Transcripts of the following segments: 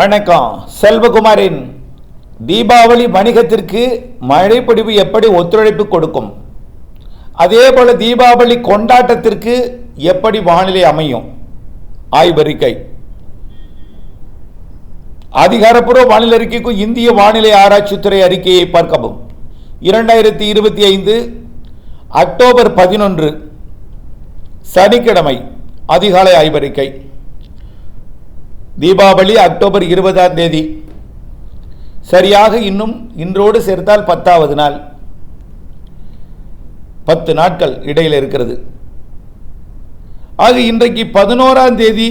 வணக்கம். செல்வகுமாரின் தீபாவளி வணிகத்திற்கு மழைப்பொழிவு எப்படி ஒத்துழைப்பு கொடுக்கும்? அதே போல தீபாவளி கொண்டாட்டத்திற்கு எப்படி வானிலை அமையும்? ஆய்வறிக்கை. அதிகாரப்பூர்வ வானிலை அறிக்கைக்கும் இந்திய வானிலை ஆராய்ச்சித்துறை அறிக்கையை பார்க்கவும். இரண்டாயிரத்தி இருபத்தி ஐந்து அக்டோபர் பதினொன்று சனிக்கிழமை அதிகாலை ஆய்வறிக்கை. தீபாவளி அக்டோபர் இருபதாம் தேதி. சரியாக இன்னும் இன்றோடு சேர்த்தால் பத்தாவது நாள். பத்து நாட்கள் இடையில் இருக்கிறது. ஆக இன்றைக்கு பதினோராம் தேதி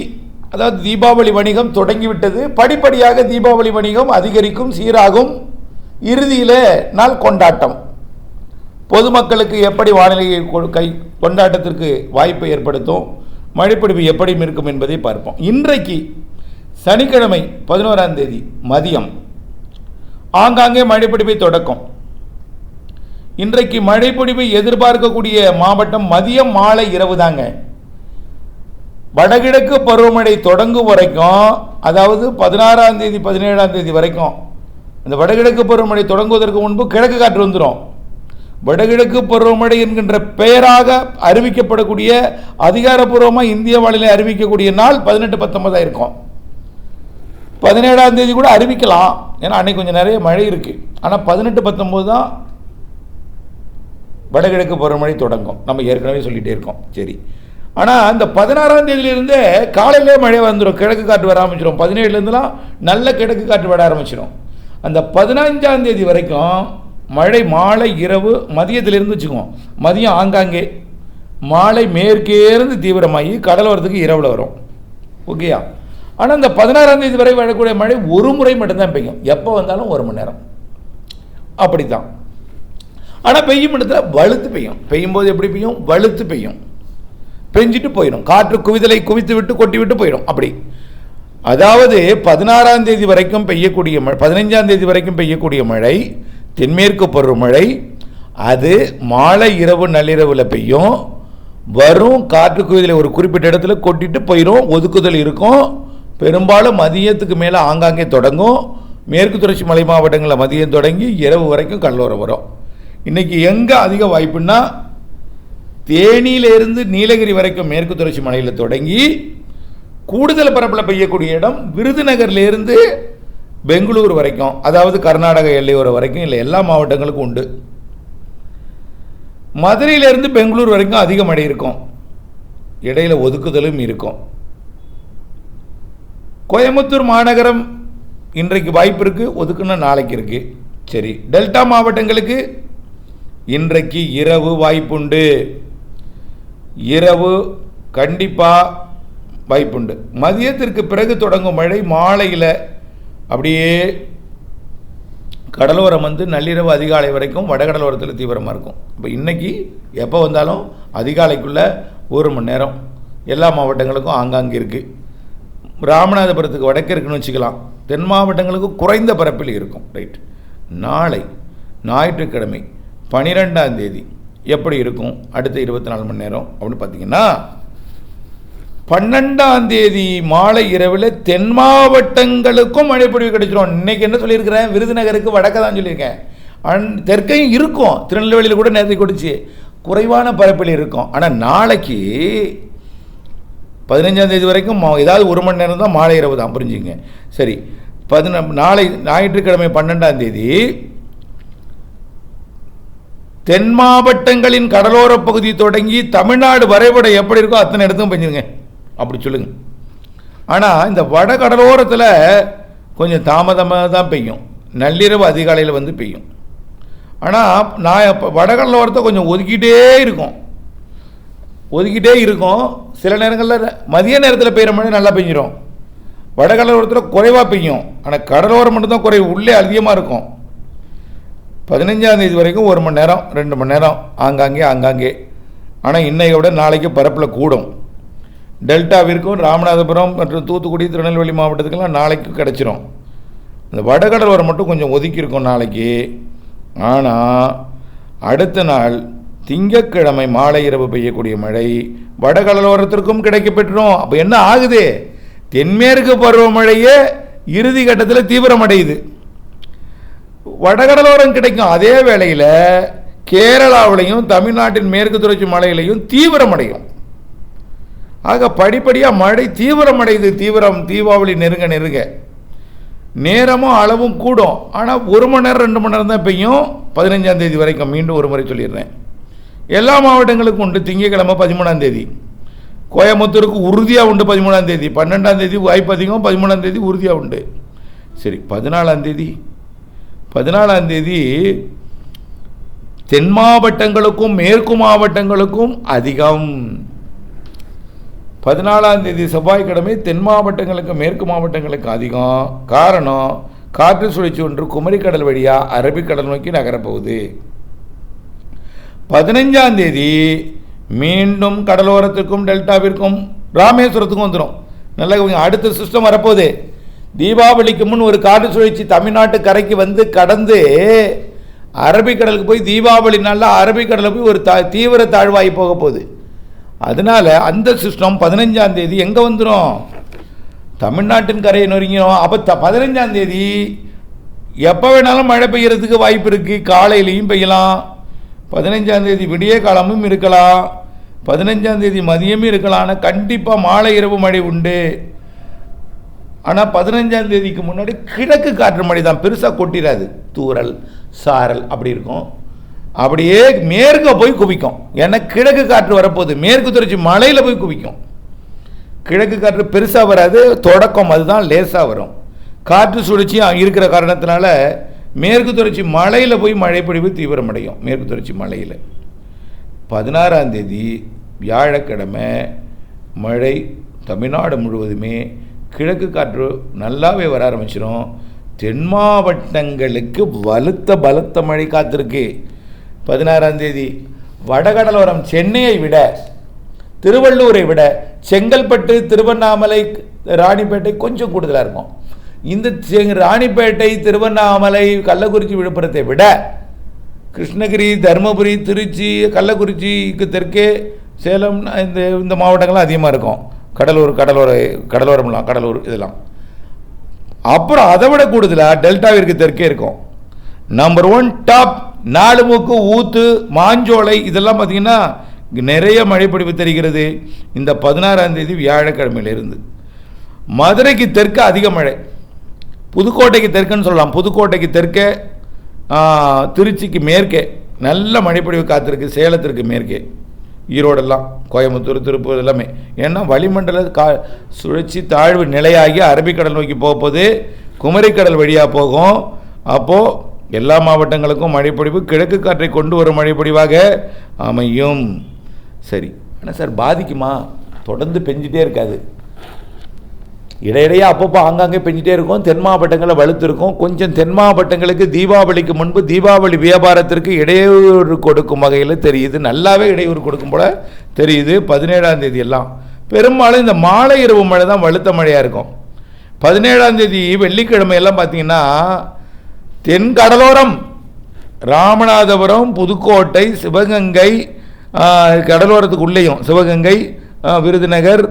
அதாவது தீபாவளி வணிகம் தொடங்கிவிட்டது. படிப்படியாக தீபாவளி வணிகம் அதிகரிக்கும் சீராகும். இறுதியில் நாள் கொண்டாட்டம். பொதுமக்களுக்கு எப்படி வானிலையை கை கொண்டாட்டத்திற்கு வாய்ப்பை ஏற்படுத்தும்? மழைப்பிடிப்பு எப்படி இருக்கும் என்பதை பார்ப்போம். இன்றைக்கு சனிக்கிழமை பதினோராம் தேதி மதியம். ஆங்காங்கே மழைப்பிடிப்பை தொடக்கம். இன்றைக்கு மழைப்பிடிப்பை எதிர்பார்க்கக்கூடிய மாவட்டம் மதியம் மாலை இரவு தாங்க வடகிழக்கு பருவமழை தொடங்கும் வரைக்கும் அதாவது பதினாறாம் தேதி பதினேழாம் தேதி வரைக்கும் இந்த வடகிழக்கு பருவமழை தொடங்குவதற்கு முன்பு கிழக்கு காற்று வந்துடும் வடகிழக்கு பருவமழை என்கின்ற பெயராக அறிவிக்கப்படக்கூடிய அதிகாரப்பூர்வமாக இந்திய வானிலை அறிவிக்கக்கூடிய நாள் பதினெட்டு பத்தொன்பதாக இருக்கும் பதினேழாம் தேதி கூட அறிவிக்கலாம். ஏன்னா அன்னைக்கு கொஞ்சம் நிறைய மழை இருக்கு. ஆனால் பதினெட்டு பத்தொம்போது தான் வடகிழக்கு பருவமழை தொடங்கும். நம்ம ஏற்கனவே சொல்லிட்டே இருக்கோம். சரி. ஆனால் அந்த பதினாறாம் தேதியிலிருந்தே காலையிலே மழை வந்துடும் கிழக்கு காற்று வர ஆரம்பிச்சிடும் பதினேழுலேருந்துலாம் நல்ல கிழக்கு காற்று வர ஆரம்பிச்சிடும் அந்த பதினஞ்சாம் தேதி வரைக்கும் மழை மாலை இரவு மதியத்திலிருந்து வச்சுக்குவோம். மதியம் ஆங்காங்கே. மாலை மேற்கேருந்து தீவிரமாகி கடலோரத்துக்கு இரவில் வரும். ஓகேயா? ஆனால் இந்த பதினாறாம் தேதி வரை வரக்கூடிய மழை ஒரு முறை மட்டும்தான் பெய்யும். எப்போ வந்தாலும் ஒரு மணி நேரம். அப்படித்தான். ஆனால் பெய்யும் இடத்துல வலுத்து பெய்யும். பெய்யும் போது எப்படி பெய்யும்? வலுத்து பெய்யும். பெஞ்சிட்டு போயிடும். காற்று குவிதலை குவித்து விட்டு கொட்டி விட்டு போயிடும். அப்படி. அதாவது பதினாறாம் தேதி வரைக்கும் பெய்யக்கூடிய மழை பதினைஞ்சாம் தேதி வரைக்கும் பெய்யக்கூடிய மழை தென்மேற்கு பருவமழை அது மாலை இரவு நள்ளிரவில் பெய்யும். வரும் காற்று குவிதலை ஒரு குறிப்பிட்ட இடத்துல கொட்டிட்டு போயிடும் ஒதுக்குதல் இருக்கும். பெரும்பாலும் மதியத்துக்கு மேலே ஆங்காங்கே தொடங்கும். மேற்கு தொடர்ச்சி மலை மாவட்டங்களில் மதியம் தொடங்கி இரவு வரைக்கும் கல்லூரம் வரும். இன்றைக்கி எங்கே அதிக வாய்ப்புன்னா தேனியிலிருந்து நீலகிரி வரைக்கும் மேற்கு தொடர்ச்சி மலையில் தொடங்கி கூடுதல் பரப்பில் பெய்யக்கூடிய இடம் விருதுநகர்லேருந்து பெங்களூர் வரைக்கும். அதாவது கர்நாடக எல்லையோரம் வரைக்கும் இல்லை எல்லா மாவட்டங்களுக்கும் உண்டு. மதுரையிலேருந்து பெங்களூர் வரைக்கும் அதிக மழை இருக்கும். இடையில ஒதுக்குதலும் இருக்கும். கோயம்புத்தூர் மாநகரம் இன்றைக்கு வாய்ப்பு இருக்குது ஒதுக்குன்னா நாளைக்கு இருக்குது சரி டெல்டா மாவட்டங்களுக்கு இன்றைக்கு இரவு வாய்ப்புண்டு. இரவு கண்டிப்பாக வாய்ப்புண்டு. மதியத்திற்கு பிறகு தொடங்கும் மழை மாலையில் அப்படியே கடலோரம் வந்து நள்ளிரவு அதிகாலை வரைக்கும் வடகடலோரத்தில் தீவிரமாக இருக்கும். இப்போ இன்றைக்கி எப்போ வந்தாலும் அதிகாலைக்குள்ளே ஒரு மணி நேரம். எல்லா மாவட்டங்களுக்கும் ஆங்காங்கே இருக்குது ராமநாதபுரத்துக்கு வடக்கு இருக்குன்னு வச்சுக்கலாம். தென் மாவட்டங்களுக்கு குறைந்த பரப்பில் இருக்கும். ரைட் நாளை ஞாயிற்றுக்கிழமை பனிரெண்டாம் தேதி எப்படி இருக்கும்? அடுத்த இருபத்தி நாலு மணி நேரம் அப்படின்னு பார்த்தீங்கன்னா பன்னெண்டாம் தேதி மாலை இரவில் தென் மாவட்டங்களுக்கும் மழைப்பொழிவு கிடைச்சிரும். இன்னைக்கு என்ன சொல்லியிருக்கிறேன்? விருதுநகருக்கு வடக்க தான் சொல்லியிருக்கேன். அந் தெற்கையும் இருக்கும். திருநெல்வேலியில் கூட நேரத்தை கொடுச்சு குறைவான பரப்பில் இருக்கும். ஆனால் நாளைக்கு பதினஞ்சாம் தேதி வரைக்கும் மா- ஏதாவது ஒரு மணி நேரம் தான் மாலை இரவு தான் புரிஞ்சுங்க. சரி பதின நாளை ஞாயிற்றுக்கிழமை பன்னெண்டாம் தேதி தென் மாவட்டங்களின் கடலோர பகுதி தொடங்கி தமிழ்நாடு வரைபடம் எப்படி இருக்கோ அத்தனை இடத்துக்கும் பெஞ்சுங்க அப்படி சொல்லுங்க. ஆனால் இந்த வட கடலோரத்தில் கொஞ்சம் தாமதமாக தான் பெய்யும். நள்ளிரவு அதிகாலையில் வந்து பெய்யும். ஆனால் நான் இப்போ வடகடலோரத்தை கொஞ்சம் ஒதுக்கிட்டே இருக்கும். ஒதுக்கிட்டே இருக்கும். சில நேரங்களில் மதிய நேரத்தில் பெய்கிற மழை நல்லா பெஞ்சிடும் வடகடலோரத்தில் குறைவாக பெய்யும். ஆனால் கடலோரம் மட்டும்தான் குறைவு. உள்ளே அதிகமாக இருக்கும். பதினஞ்சாம் தேதி வரைக்கும் ஒரு மணி நேரம் ரெண்டு மணி நேரம் ஆங்காங்கே ஆங்காங்கே. ஆனால் இன்னையை விட நாளைக்கு பரப்பில் கூடும். டெல்டாவிற்கும் ராமநாதபுரம் மற்றும் தூத்துக்குடி திருநெல்வேலி மாவட்டத்துக்கெல்லாம் நாளைக்கு கிடச்சிரும். இந்த வடகடலோரம் மட்டும் கொஞ்சம் ஒதுக்கி இருக்கும் நாளைக்கு. ஆனால் அடுத்த நாள் திங்கக்கிழமை மாலை இரவு பெய்யக்கூடிய மழை வடகடலோரத்திற்கும் கிடைக்கப்பெற்றோம். அப்போ என்ன ஆகுது? தென்மேற்கு பருவமழையே இறுதி கட்டத்தில் தீவிரமடையுது. வடகடலோரம் கிடைக்கும். அதே வேளையில் கேரளாவிலையும் தமிழ்நாட்டின் மேற்கு தொடர்ச்சி மலையிலையும் தீவிரமடையும். ஆக படிப்படியாக மழை தீவிரமடையுது. தீவிரம் தீபாவளி நெருங்க நெருங்க. நேரமும் அளவும் கூடும். ஆனால் ஒரு மணி நேரம் ரெண்டு மணி நேரம் தான் பெய்யும். பதினஞ்சாம் தேதி வரைக்கும் மீண்டும் ஒரு முறை சொல்லிடுறேன். எல்லா மாவட்டங்களுக்கும் உண்டு. திங்கட்கிழமை பதிமூணாம் தேதி. கோயம்புத்தூருக்கு உறுதியாக உண்டு பதிமூணாம் தேதி. பன்னெண்டாம் தேதி வாய்ப்பு அதிகம் பதிமூணாம் தேதி உறுதியாக உண்டு. சரி பதினாலாம் தேதி. பதினாலாம் தேதி தென் மாவட்டங்களுக்கும் மேற்கு மாவட்டங்களுக்கும் அதிகம். பதினாலாம் தேதி செவ்வாய்க்கிழமை தென் மாவட்டங்களுக்கு மேற்கு மாவட்டங்களுக்கு அதிகம். காரணம் காற்று சுழற்சி ஒன்று குமரிக்கடல் வழியாக அரபிக்கடல் நோக்கி நகரப்போகுது. பதினஞ்சாம் தேதி மீண்டும் கடலோரத்துக்கும் டெல்டாவிற்கும் ராமேஸ்வரத்துக்கும் வந்துடும் நல்ல அடுத்த சிஸ்டம் வரப்போகுது. தீபாவளிக்கு முன் ஒரு காற்று சுழற்சி தமிழ்நாட்டு கரைக்கு வந்து கடந்து அரபிக்கடலுக்கு போய் தீபாவளி நாளில் அரபிக்கடலில் போய் ஒரு த தீவிர தாழ்வாகி போக போகுது. அதனால அந்த சிஸ்டம் பதினஞ்சாம் தேதி எங்கே வந்துடும் தமிழ்நாட்டின் கரையை நொறுங்கிடும் அப்போ த பதினஞ்சாம் தேதி எப்போ வேணாலும் மழை பெய்யறதுக்கு வாய்ப்பு இருக்குது காலையிலையும் பெய்யலாம். பதினைஞ்சாம் தேதி விடிய காலமும் இருக்கலாம். பதினைஞ்சாம் தேதி மதியமும் இருக்கலாம். ஆனால் கண்டிப்பாக மாலை இரவு மழை உண்டு. ஆனால் பதினஞ்சாம் தேதிக்கு முன்னாடி கிழக்கு காற்று மழை தான். பெருசாக கொட்டிடாது தூரல் சாரல் அப்படி இருக்கும். அப்படியே மேற்க போய் குவிக்கும். ஏன்னா கிழக்கு காற்று வரப்போகுது. மேற்கு தொடர்ச்சி மலையில் போய் குவிக்கும். கிழக்கு காற்று பெருசாக வராது. தொடக்கம் அதுதான் லேசாக வரும். காற்று சுழற்சியும் இருக்கிற காரணத்தினால மேற்கு தொடர்ச்சி மலையில் போய் மழைப்பொழிவு தீவிரமடையும். மேற்கு தொடர்ச்சி மலையில். பதினாறாம் தேதி வியாழக்கிழமை மழை தமிழ்நாடு முழுவதுமே கிழக்கு காற்று நல்லாவே வர ஆரம்பிச்சிடும் தென் மாவட்டங்களுக்கு வலுத்த பலத்த மழை காத்திருக்கு. பதினாறாம் தேதி வடகடலோரம் சென்னையை விட திருவள்ளூரை விட செங்கல்பட்டு திருவண்ணாமலை ராணிப்பேட்டை கொஞ்சம் கூடுதலாக இருக்கும். இந்த ராணிப்பேட்டை திருவண்ணாமலை கள்ளக்குறிச்சி விழுப்புரத்தை விட கிருஷ்ணகிரி தருமபுரி திருச்சி கள்ளக்குறிச்சிக்கு தெற்கே சேலம் இந்த இந்த மாவட்டங்கள்லாம் அதிகமாக இருக்கும். கடலூர் கடலோர கடலோரம்லாம் கடலூர் இதெல்லாம். அப்புறம் அதை விட கூடுதலாக டெல்டாவிற்கு தெற்கே இருக்கும். நம்பர் ஒன் டாப் நாலு மூக்கு ஊத்து மாஞ்சோலை இதெல்லாம் பார்த்தீங்கன்னா நிறைய மழைப்பிடிப்பு தெரிகிறது. இந்த பதினாறாம் தேதி வியாழக்கிழமையிலிருந்து. மதுரைக்கு தெற்கு அதிக மழை. புதுக்கோட்டைக்கு தெற்குன்னு சொல்லலாம். புதுக்கோட்டைக்கு தெற்கே திருச்சிக்கு மேற்கே நல்ல மழைப்பொழிவு காத்திருக்கு சேலத்திற்கு மேற்கே. ஈரோடெல்லாம் கோயம்புத்தூர் திருப்பூர் எல்லாமே. ஏன்னா வளிமண்டல கா சுழற்சி தாழ்வு நிலையாகி அரபிக்கடல் நோக்கி போக குமரிக்கடல் வழியாக போகும். அப்போது எல்லா மாவட்டங்களுக்கும் மழைப்பொழிவு கிழக்கு காற்றை கொண்டு வரும் மழைப்பொழிவாக அமையும். சரி. ஆனால் சார் பாதிக்குமா? தொடர்ந்து பெஞ்சிட்டே இருக்காது. இடையிடையே அப்பப்போ ஆங்காங்கே பெஞ்சிட்டே இருக்கும். தென் மாவட்டங்களில் வலுத்திருக்கும். கொஞ்சம் தென் மாவட்டங்களுக்கு தீபாவளிக்கு முன்பு தீபாவளி வியாபாரத்திற்கு இடையூறு கொடுக்கும் வகையில் தெரியுது. நல்லாவே இடையூறு கொடுக்கும் போல தெரியுது. பதினேழாம் தேதி எல்லாம். பெரும்பாலும் இந்த மாலை இரவு மழை தான் வலுத்த மழையாக இருக்கும். பதினேழாம் தேதி வெள்ளிக்கிழமையெல்லாம் பார்த்தீங்கன்னா தென் கடலோரம் ராமநாதபுரம் புதுக்கோட்டை சிவகங்கை கடலோரத்துக்குள்ளேயும் சிவகங்கை விருதுநகர்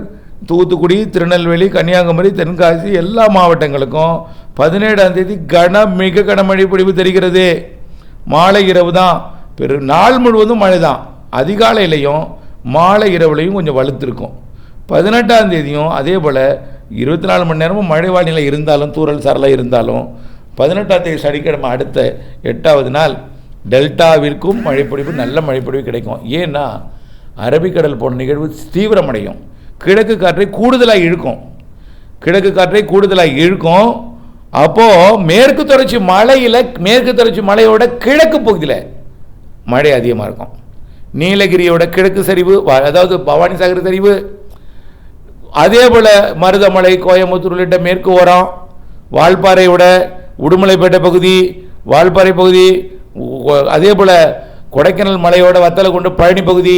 தூத்துக்குடி திருநெல்வேலி கன்னியாகுமரி தென்காசி எல்லா மாவட்டங்களுக்கும் பதினேழாம் தேதி கன மிக கனமழை பொழிவு தெரிகிறது. மாலை இரவு தான். பெரு நாள் முழுவதும் மழை தான். அதிகாலையிலையும் மாலை இரவுலையும் கொஞ்சம் வலுத்திருக்கும். பதினெட்டாம் தேதியும் அதே போல் இருபத்தி நாலு மணி நேரமும் மழை வானிலை இருந்தாலும் தூரல் சரலாக இருந்தாலும் பதினெட்டாம் தேதி சனிக்கிழமை அடுத்த எட்டாவது நாள் டெல்டாவிற்கும் மழைப்பொழிவு நல்ல மழைப்பொழிவு கிடைக்கும். ஏன்னா அரபிக்கடல் போன்ற நிகழ்வு தீவிரமடையும். கிழக்கு காற்றை கூடுதலாக இழுக்கும். கிழக்கு காற்றை கூடுதலாக இழுக்கும். அப்போது மேற்கு தொடர்ச்சி மலையில் மேற்கு தொடர்ச்சி மலையோட கிழக்கு பகுதியில் மழை அதிகமாக இருக்கும். நீலகிரியோட கிழக்கு சரிவு அதாவது பவானி சாகர் சரிவு. அதே போல் மருதமலை கோயம்புத்தூர் உள்ளிட்ட மேற்கு ஓரம் வால்பாறையோட உடுமலைப்பேட்டை பகுதி வால்பாறை பகுதி அதே போல் கொடைக்கானல் மலையோட வத்தலை கொண்டு பழனி பகுதி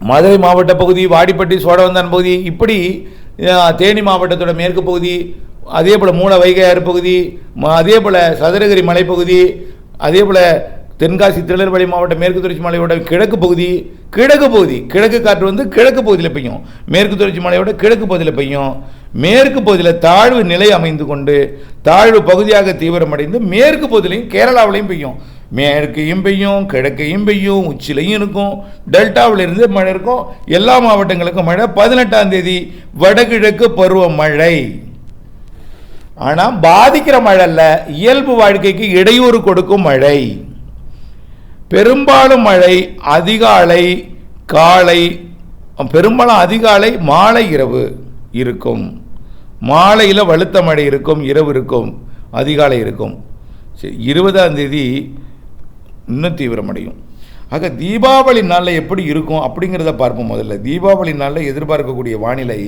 மதுரை மாவட்ட பகுதி வாடிப்பட்டி சோழவந்தான் பகுதி இப்படி தேனி மாவட்டத்தோட மேற்கு பகுதி அதே போல் மூல வைகையாறு பகுதி ம- அதே போல் சதுரகிரி மலைப்பகுதி அதே போல் தென்காசி திருநெல்வேலி மாவட்டம் மேற்கு தொடர்ச்சி மலையோட கிழக்கு பகுதி கிழக்கு பகுதி கிழக்கு காற்று வந்து கிழக்கு பகுதியில் பெய்யும். மேற்கு தொடர்ச்சி மலையோட கிழக்கு பகுதியில் பெய்யும். மேற்கு பகுதியில் தாழ்வு நிலை அமைந்து கொண்டு தாழ்வு பகுதியாக தீவிரமடைந்து மேற்கு பகுதியிலையும் கேரளாவிலையும் பெய்யும். மேற்கையும் பெய்யும் கிழக்கையும் பெய்யும் உச்சிலையும் இருக்கும். டெல்டாவில் இருந்து மழை இருக்கும். எல்லா மாவட்டங்களுக்கும் மழை. பதினெட்டாம் தேதி வடகிழக்கு பருவமழை. ஆனால் பாதிக்கிற மழை அல்ல. இயல்பு வாழ்க்கைக்கு இடையூறு கொடுக்கும் மழை. பெரும்பாலும் மழை அதிகாலை காலை பெரும்பாலும் அதிகாலை மாலை இரவு இருக்கும். மாலையில் வலுத்த மழை இருக்கும் இரவு இருக்கும் அதிகாலை இருக்கும். சரி இருபதாம் தேதி இன்னும் தீவிரமடையும். ஆக தீபாவளி நாளில் எப்படி இருக்கும் அப்படிங்கிறத பார்ப்போம் முதல்ல. தீபாவளி நாளில் எதிர்பார்க்கக்கூடிய வானிலை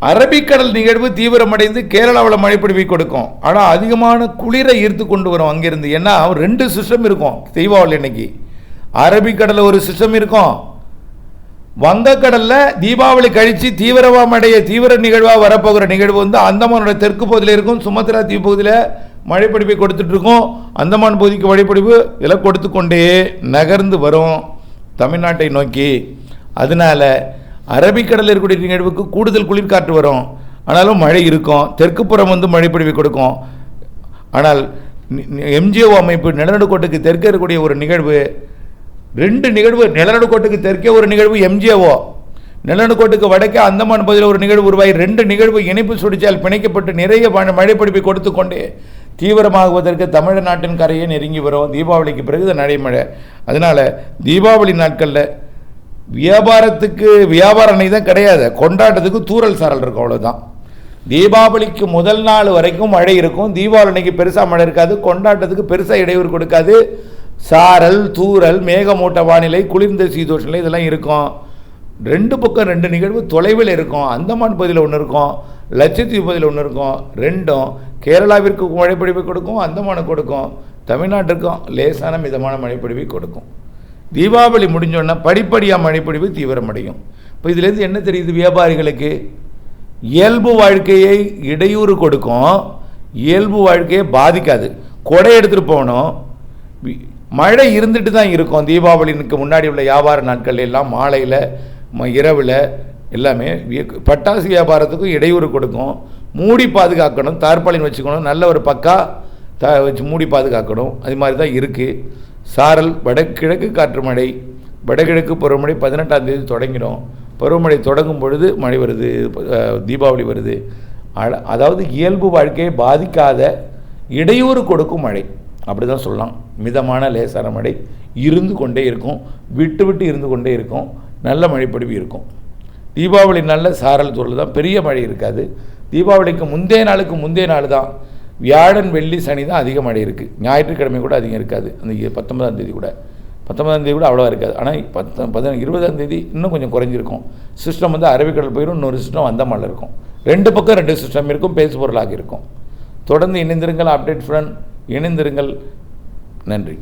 அரபிக்கடல் நிகழ்வு தீவிரமடைந்து கேரளாவில் மழைப்பிடிவை கொடுக்கும். ஆனால் அதிகமான குளிரை ஈர்த்து கொண்டு வரும் அங்கேருந்து. ஏன்னா ரெண்டு சிஸ்டம் இருக்கும் தீபாவளி அன்னைக்கு. அரபிக்கடலில் ஒரு சிஸ்டம் இருக்கும் வங்கக்கடலில் தீபாவளி கழித்து தீவிரவா மடைய தீவிர நிகழ்வாக வரப்போகிற நிகழ்வு வந்து அந்தமானோட தெற்கு பகுதியில் இருக்கும் சுமத்ரா தீவு பகுதியில் மழைப்பிடிப்பை கொடுத்துட்ருக்கோம் அந்தமான் பகுதிக்கு மழைப்பிடிப்பு இதெல்லாம் கொடுத்து கொண்டே நகர்ந்து வரும் தமிழ்நாட்டை நோக்கி. அதனால அரபிக்கடலில் இருக்கக்கூடிய நிகழ்வுக்கு கூடுதல் குளிர்காற்று வரும். ஆனாலும் மழை இருக்கும். தெற்குப்புறம் வந்து மழைப்பிடிப்பை கொடுக்கும். ஆனால் எம்ஜிஓ அமைப்பு நிலநடுக்கோட்டுக்கு தெற்கே இருக்கக்கூடிய ஒரு நிகழ்வு ரெண்டு நிகழ்வு நிலநடுக்கோட்டுக்கு தெற்கே ஒரு நிகழ்வு எம்ஜிஓ நிலநடுக்கோட்டுக்கு வடக்கே அந்தமான் பகுதியில் ஒரு நிகழ்வு உருவாகி ரெண்டு நிகழ்வு இணைப்பு சுடிச்சால் பிணைக்கப்பட்டு நிறைய மழை- மழைப்பிடிப்பை கொடுத்து கொண்டே தீவிரமாகுவதற்கு தமிழ்நாட்டின் கரையை நெருங்கி வரும். தீபாவளிக்கு பிறகு இது நடைமழை அதனால் தீபாவளி நாட்களில் வியாபாரத்துக்கு வியாபார அன்னைக்கு தான் கிடையாது. கொண்டாட்டத்துக்கு தூறல் சாரல் இருக்கும் அவ்வளோதான் தீபாவளிக்கு முதல் நாள் வரைக்கும் மழை இருக்கும். தீபாவளி அன்னைக்கு பெருசாக மழை இருக்காது. கொண்டாட்டத்துக்கு பெருசாக இடையூறு கொடுக்காது. சாரல் தூறல் மேகமூட்ட வானிலை குளிர்ந்த சீதோஷ இதெல்லாம் இருக்கும். ரெண்டு பக்கம் ரெண்டு நிகழ்வு தொலைவில் இருக்கும். அந்தமான் பகுதியில் ஒன்று இருக்கும். லட்சத்தீவு பகுதியில் ஒன்று இருக்கும். ரெண்டும் கேரளாவிற்கு மழைப்பிடிவை கொடுக்கும் அந்தமானுக்கு கொடுக்கும். தமிழ்நாட்டிற்கும் லேசான மிதமான மழைப்பிடிவை கொடுக்கும். தீபாவளி முடிஞ்சோன்னா படிப்படியாக மழைப்பிடிவு தீவிரமடையும். இப்போ இதுலேருந்து என்ன தெரியுது வியாபாரிகளுக்கு? இயல்பு வாழ்க்கையை இடையூறு கொடுக்கும். இயல்பு வாழ்க்கையை பாதிக்காது. கொடை எடுத்துகிட்டு போகணும். மழை இருந்துட்டு தான் இருக்கும். தீபாவளிக்கு முன்னாடி உள்ள வியாபார நாட்கள் எல்லாம் மாலையில் இரவில் எல்லாமே பட்டாசு வியாபாரத்துக்கும் இடையூறு கொடுக்கும். மூடி பாதுகாக்கணும் தார்பாலின் வச்சுக்கணும். நல்ல ஒரு பக்கா த வச்சு மூடி பாதுகாக்கணும். அது மாதிரி தான் இருக்குது சாரல் வடகிழக்கு காற்று மழை வடகிழக்கு பருவமழை பதினெட்டாம் தேதி தொடங்கிடும். பருவமழை தொடங்கும் பொழுது மழை வருது தீபாவளி வருது. அழ- அதாவது இயல்பு வாழ்க்கையை பாதிக்காத இடையூறு கொடுக்கும் மழை. அப்படி தான் சொல்லலாம். மிதமான லேசான மழை இருந்து கொண்டே இருக்கும். விட்டு விட்டு இருந்து கொண்டே இருக்கும். நல்ல மழைப்பொழிவு இருக்கும். தீபாவளி நல்ல சாரல் தூரல் தான். பெரிய மழை இருக்காது. தீபாவளிக்கு முந்தைய நாளுக்கு முந்தைய நாள் தான். வியாழன் வெள்ளி சனி தான் அதிக மழை இருக்குது ஞாயிற்றுக்கிழமை கூட அதிகம் இருக்காது. அந்த பத்தொன்பதாம் தேதி கூட. பத்தொன்பதாம் தேதி கூட அவ்வளோவா இருக்காது. ஆனால் பத்து பதினஞ்சு இருபதாம் தேதி இன்னும் கொஞ்சம் குறைஞ்சிருக்கும். சிஸ்டம் வந்து அரபிக்கடல் போயிடும் இன்னொரு சிஸ்டம் வந்த மழை இருக்கும். ரெண்டு பக்கம் ரெண்டு சிஸ்டம் இருக்கும். பேசு பொருளாக இருக்கும். தொடர்ந்து இணைந்திருங்கள். Update friend. இணைந்திருங்கள். நன்றி.